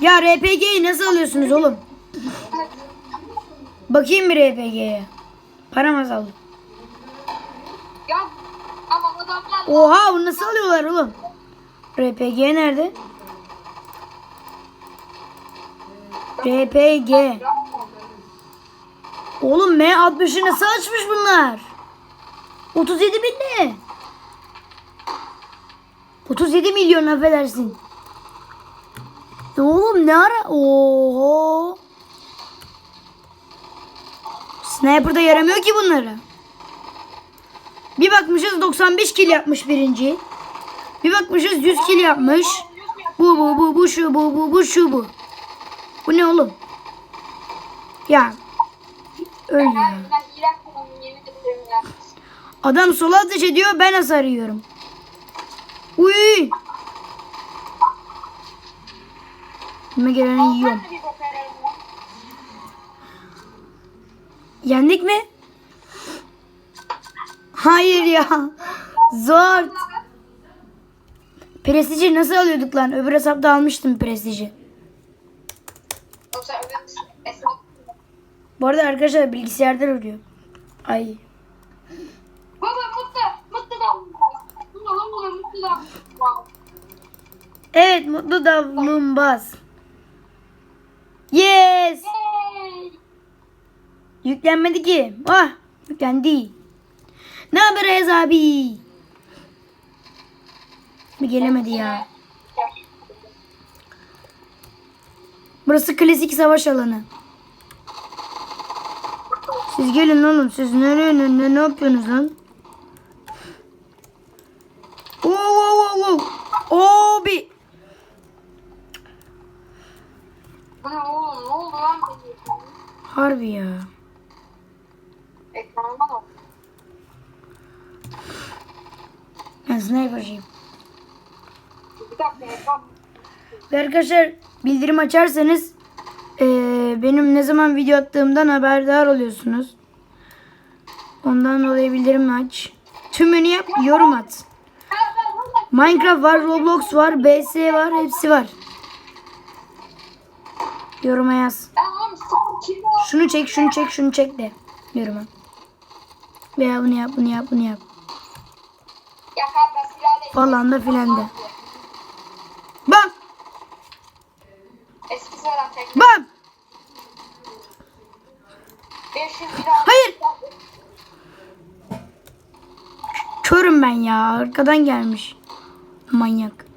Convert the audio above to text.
Ya RPG'yi nasıl alıyorsunuz oğlum? Bakayım bir RPG'ye. Param azaldı. Ya ama adamlar Oha bunu nasıl alıyorlar oğlum? RPG nerede? RPG. Oğlum M60'ı nasıl açmış bunlar? 37 bin ne? 37 milyon affedersin. Ya Oğlum ne ara? Oho. Sniper'da yaramıyor ki bunlara. Bir bakmışız 95 kill yapmış birinci. Bir bakmışız 100 kill yapmış. Bu bu bu bu şu bu bu bu şu bu. Bu ne oğlum? Ya. Öl ya. Adam sola ateş ediyor ben hasar yiyorum. Uy. Önüme geleni yiyorum. Yendik mi? Hayır ya. Zor. Prestiji nasıl alıyorduk lan? Öbür hesapta almıştım prestiji. Bu arada arkadaşlar bilgisayarda oluyor. Ay. Baba mutlu. Mutlu da. Mutlu da mutlu mutlu da. Wow. Evet mutlu davlumbaz. Yes. Yüklenmedi ki. Ah yüklendi. Ne haber Rez abi? Bir gelemedi ya. Burası klasik savaş alanı. Siz gelin oğlum. Siz nereye ne, ne, ne yapıyorsunuz lan? Oo, oo, oo, oo. Abi. Bu ne oğlum ne oldu lan benim? Harbi ya. Ekranıma da. Ben sniper'cıyım. Ve arkadaşlar bildirim açarsanız eee, benim ne zaman video attığımdan haberdar oluyorsunuz. Ondan dolayı bildirim aç. Tümünü yap, yorum at. Minecraft var, Roblox var, BS var, hepsi var. Yoruma yaz. Şunu çek, şunu çek, şunu çek de. Yoruma. Veya bunu yap, bunu yap, bunu yap. Falan da filan de. Bam! Bam! 500 lira. Hayır! Körüm ben ya. Arkadan gelmiş. Manyak.